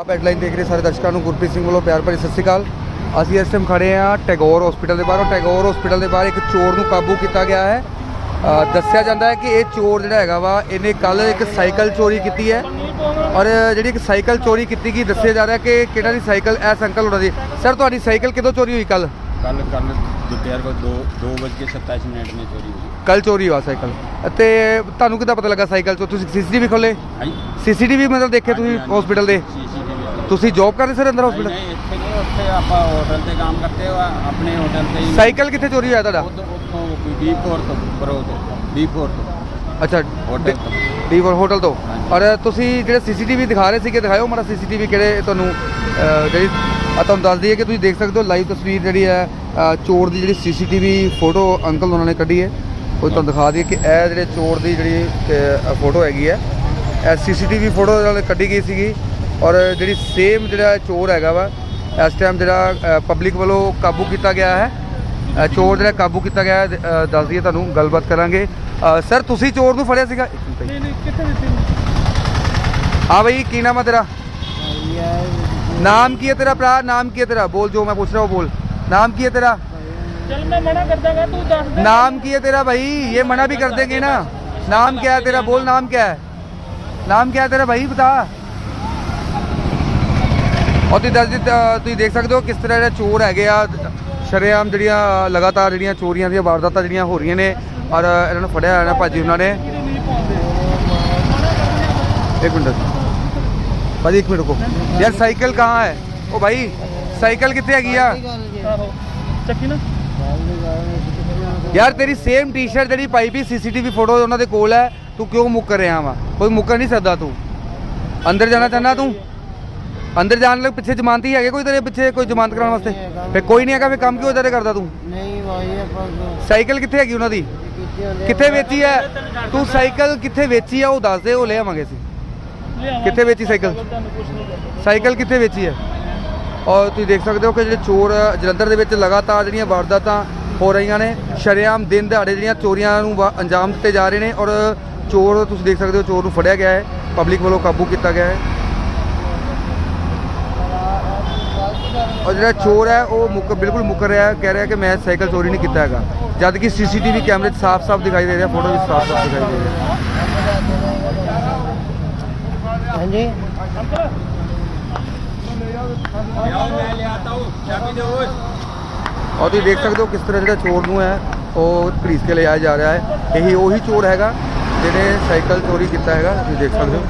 ਆਪ ਹੈਡਲਾਈਨ ਦੇਖ ਰਹੇ ਸਾਰੇ ਦਰਸ਼ਕਾਂ ਨੂੰ ਗੁਰਪ੍ਰੀਤ ਸਿੰਘ ਵੱਲੋਂ ਪਿਆਰ ਭਰੀ ਸਤਿ ਸ਼੍ਰੀ ਅਕਾਲ। ਅਸੀਂ ਇਸ ਟਾਈਮ ਖੜੇ ਆ ਟੈਗੋਰ ਹਸਪੀਟਲ ਦੇ ਬਾਹਰੋਂ। ਟੈਗੋਰ ਹਸਪੀਟਲ ਦੇ ਬਾਹਰ ਇੱਕ ਚੋਰ ਨੂੰ ਕਾਬੂ ਕੀਤਾ ਗਿਆ ਹੈ। ਦੱਸਿਆ ਜਾਂਦਾ ਹੈ ਕਿ ਇਹ ਚੋਰ ਜਿਹੜਾ ਹੈਗਾ ਵਾ ਇਹਨੇ ਕੱਲ ਇੱਕ ਸਾਈਕਲ ਚੋਰੀ ਕੀਤੀ ਹੈ। ਔਰ ਜਿਹੜੀ ਇੱਕ ਸਾਈਕਲ ਚੋਰੀ ਕੀਤੀ ਗਈ ਦੱਸਿਆ ਜਾ ਰਿਹਾ ਕਿ ਕਿਹੜਾ ਦੀ ਸਾਈਕਲ ਐਸ ਅੰਕਲ ਉਹਨਾਂ ਦੀ। ਸਰ ਤੁਹਾਡੀ ਸਾਈਕਲ ਕਿਦੋਂ ਚੋਰੀ ਹੋਈ ਕੱਲ ਕੱਲ ਕੱਲ ਦੁਪਹਿਰ ਕੋ 2 2:27 ਮਿੰਟ ਨੇ ਚੋਰੀ ਹੋਈ। ਕੱਲ ਚੋਰੀ ਹੋਇਆ ਸਾਈਕਲ। ਅਤੇ ਤੁਹਾਨੂੰ ਕਿਦਾਂ ਪਤਾ ਲੱਗਾ ਸਾਈਕਲ ਚੋਂ? ਤੁਸੀਂ ਸੀਸੀਟੀਵੀ ਖੋਲੇ ਹਾਂਜੀ। ਸੀਸੀਟੀਵੀ ਮਤਲਬ ਦੇਖੇ ਤੁਸੀਂ ਹਸਪੀਟਲ ਦੇ? ਤੁਸੀਂ ਜੌਬ ਕਰਦੇ ਸਰ ਅੰਦਰ ਹਸਪੀਟਲ ਨਹੀਂ ਇੱਥੇ ਨਹੀਂ ਉੱਥੇ ਆਪਾਂ ਹੋਟਲ ਤੇ ਕੰਮ ਕਰਦੇ ਹੋ ਆਪਣੇ ਹੋਟਲ ਤੇ ਹੀ ਸਾਈਕਲ ਕਿੱਥੇ ਚੋਰੀ ਹੋਇਆ ਤੁਹਾਡਾ? ਉੱਥੋਂ ਉੱਥੋਂ ਬੀ ਫੋਰ ਤੋਂ ਬਰੋ ਤੋਂ ਬੀ ਫੋਰ ਤੋਂ। ਅੱਛਾ ਹੋਟਲ ਤੋਂ। ਡੀਵਰ ਹੋਟਲ ਤੋਂ। ਹਾਂਜੀ। ਔਰ ਤੁਸੀਂ ਜਿਹੜੇ ਸੀਸੀਟੀਵੀ ਦਿਖਾ ਰਹੇ ਸੀਗੇ ਦਿਖਾਓ ਮਾੜਾ ਸੀਸੀਟੀਵੀ ਕਿਹੜੇ ਤੁਹਾਨੂੰ ਅਹ, ਜਿਹੜੀ ਆ ਤੁਹਾਨੂੰ ਦੱਸ ਦਈਏ ਕਿ ਤੁਸੀਂ ਦੇਖ ਸਕਦੇ ਹੋ ਲਾਈਵ ਤਸਵੀਰ ਜਿਹੜੀ ਹੈ ਚੋਰ ਦੀ ਜਿਹੜੀ ਸੀਸੀਟੀਵੀ ਫੋਟੋ ਅੰਕਲ ਉਹਨਾਂ ਨੇ ਕੱਢੀ ਹੈ। ਉਹ ਤੁਹਾਨੂੰ ਦਿਖਾ ਦਈਏ ਕਿ ਇਹ ਜਿਹੜੇ ਚੋਰ ਦੀ ਜਿਹੜੀ ਫੋਟੋ ਹੈਗੀ ਹੈ। ਇਹ ਸੀਸੀਟੀਵੀ ਫੋਟੋ ਨਾਲ ਕੱਢੀ ਗਈ ਸੀਗੀ। ਔਰ ਜਿਹੜੀ ਸੇਮ ਜਿਹੜਾ ਚੋਰ ਹੈਗਾ ਵਾ ਇਸ ਟਾਈਮ ਜਿਹੜਾ ਪਬਲਿਕ ਵੱਲੋਂ ਕਾਬੂ ਕੀਤਾ ਗਿਆ ਹੈ ਅ, ਚੋਰ ਜਿਹੜਾ ਕਾਬੂ ਕੀਤਾ ਗਿਆ ਹੈ, ਅ, ਦੱਸ ਦਈਏ ਤੁਹਾਨੂੰ ਗੱਲਬਾਤ ਕਰਾਂਗੇ ਅ, ਸਰ ਤੁਸੀਂ ਚੋਰ ਨੂੰ ਫੜਿਆ ਸੀਗਾ ਇੱਕ ਮਿੰਟ ਭਾਈ। ਹਾਂ ਬਈ ਕੀ ਨਾਮ ਹੈ ਤੇਰਾ ਨਾਮ ਕੀ ਹੈ ਤੇਰਾ ਭਰਾ ਨਾਮ ਕੀ ਹੈ ਤੇਰਾ ਬੋਲ ਜੋ ਮੈਂ ਪੁੱਛ ਰਿਹਾ ਹੂੰ ਬੋਲ ਨਾਮ ਕੀ ਹੈ ਤੇਰਾ चल मैं मना कर दूंगा तू दस दे नाम की है तेरा भाई ये मना भी कर देंगे ना नाम क्या है तेरा बोल नाम क्या है नाम क्या है तेरा भाई बता ਔਰ ਤੁਸੀਂ ਦੱਸ ਦਿੱਤਾ ਤੁਸੀਂ ਦੇਖ ਸਕਦੇ ਹੋ ਕਿਸ ਤਰ੍ਹਾਂ ਜਿਹੜਾ ਚੋਰ ਹੈਗੇ ਆ ਸ਼ਰੇਆਮ ਜਿਹੜੀਆਂ ਲਗਾਤਾਰ ਜਿਹੜੀਆਂ ਚੋਰੀਆਂ ਦੀਆਂ ਵਾਰਦਾਤਾਂ ਜਿਹੜੀਆਂ ਹੋ ਰਹੀਆਂ ਨੇ ਔਰ ਇਹਨਾਂ ਨੂੰ ਫੜਿਆ ਹੋਇਆ ਭਾਜੀ ਉਹਨਾਂ ਨੇ। ਇੱਕ ਮਿੰਟ। ਭਾਜੀ ਇੱਕ ਮਿੰਟ ਰੁਕੋ। ਯਾਰ ਸਾਈਕਲ ਕਹਾਂ ਹੈ? ਉਹ ਭਾਈ ਸਾਈਕਲ ਕਿੱਥੇ ਹੈਗੀ ਆ? ਚੱਕੀ ਨਾ। ਯਾਰ ਤੇਰੀ ਸੇਮ ਟੀ-ਸ਼ਰਟ ਜਿਹੜੀ ਪਾਈ ਵੀ ਸੀਸੀਟੀਵੀ ਫੋਟੋ ਉਹਨਾਂ ਦੇ ਕੋਲ ਹੈ ਤੂੰ ਕਿਉਂ ਮੁੱਕਰ ਰਿਹਾ ਵਾ? ਕੋਈ ਮੁੱਕਰ ਨਹੀਂ ਸਕਦਾ ਤੂੰ। ਅੰਦਰ ਜਾਣਾ ਚਾਹੁੰਦਾ ਤੂੰ? ਅੰਦਰ ਜਾਣ ਲਈ ਪਿੱਛੇ ਜ਼ਮਾਨਤੀ ਹੈਗੇ ਕੋਈ ਤੇਰੇ ਪਿੱਛੇ ਕੋਈ ਜ਼ਮਾਨਤ ਕਰਾਉਣ ਵਾਸਤੇ? ਫਿਰ ਕੋਈ ਨਹੀਂ ਹੈਗਾ ਫਿਰ ਕੰਮ ਕਿਉਂ ਇਦਾਂ ਦੇ ਕਰਦਾ ਤੂੰ? ਨਹੀਂ ਭਾਈ ਆਪਾਂ ਸਾਈਕਲ ਕਿੱਥੇ ਹੈਗੀ ਉਹਨਾਂ ਦੀ? ਕਿੱਥੇ ਵੇਚੀ ਹੈ ਤੂੰ ਸਾਈਕਲ ਕਿੱਥੇ ਵੇਚੀ ਆ ਉਹ ਦੱਸ ਦੇ ਉਹ ਲੈ ਆਵਾਂਗੇ ਸੀ ਕਿੱਥੇ ਵੇਚੀ ਸਾਈਕਲ? ਸਾਈਕਲ ਕਿੱਥੇ ਵੇਚੀ ਹੈ ਔਰ ਤੁਸੀਂ ਦੇਖ ਸਕਦੇ ਹੋ ਕਿ ਜਿਹੜੇ ਚੋਰ ਜਲੰਧਰ ਦੇ ਵਿੱਚ ਲਗਾਤਾਰ ਜਿਹੜੀਆਂ ਵਾਰਦਾਤਾਂ ਹੋ ਰਹੀਆਂ ਨੇ ਸ਼ਰਿਆਮ ਦਿਨ ਦਿਹਾੜੇ ਜਿਹੜੀਆਂ ਚੋਰੀਆਂ ਨੂੰ ਅੰਜਾਮ ਦਿੱਤੇ ਜਾ ਰਹੇ ਨੇ ਔਰ ਚੋਰ ਤੁਸੀਂ ਦੇਖ ਸਕਦੇ ਹੋ ਚੋਰ ਨੂੰ ਫੜਿਆ ਗਿਆ ਹੈ ਪਬਲਿਕ ਵੱਲੋਂ ਕਾਬੂ ਕੀਤਾ ਗਿਆ ਹੈ। ਔਰ ਜਿਹੜਾ ਚੋਰ ਹੈ ਉਹ ਮੁੱਕ ਬਿਲਕੁਲ ਮੁੱਕਰ ਰਿਹਾ ਕਹਿ ਰਿਹਾ ਕਿ ਮੈਂ ਸਾਈਕਲ ਚੋਰੀ ਨਹੀਂ ਕੀਤਾ ਹੈਗਾ। ਜਦ ਕਿ ਸੀਸੀਟੀਵੀ ਕੈਮਰੇ 'ਚ ਸਾਫ਼-ਸਾਫ਼ ਦਿਖਾਈ ਦੇ ਰਿਹਾ ਫੋਟੋ ਵਿੱਚ ਸਾਫ਼-ਸਾਫ਼ ਦਿਖਾਈ ਦੇ ਰਿਹਾ। ਹਾਂਜੀ। ਔਰ ਤੁਸੀਂ ਦੇਖ ਸਕਦੇ ਹੋ ਕਿਸ ਤਰ੍ਹਾਂ ਜਿਹੜਾ ਚੋਰ ਨੂੰ ਹੈ ਉਹ ਪੁਲਿਸ ਕੇ ਲਿਆਇਆ ਜਾ ਰਿਹਾ ਹੈ। ਇਹੀ ਉਹੀ ਚੋਰ ਹੈਗਾ ਜਿਹਨੇ ਸਾਈਕਲ ਚੋਰੀ ਕੀਤਾ ਹੈਗਾ। ਤੁਸੀਂ ਦੇਖ ਸਕਦੇ ਹੋ।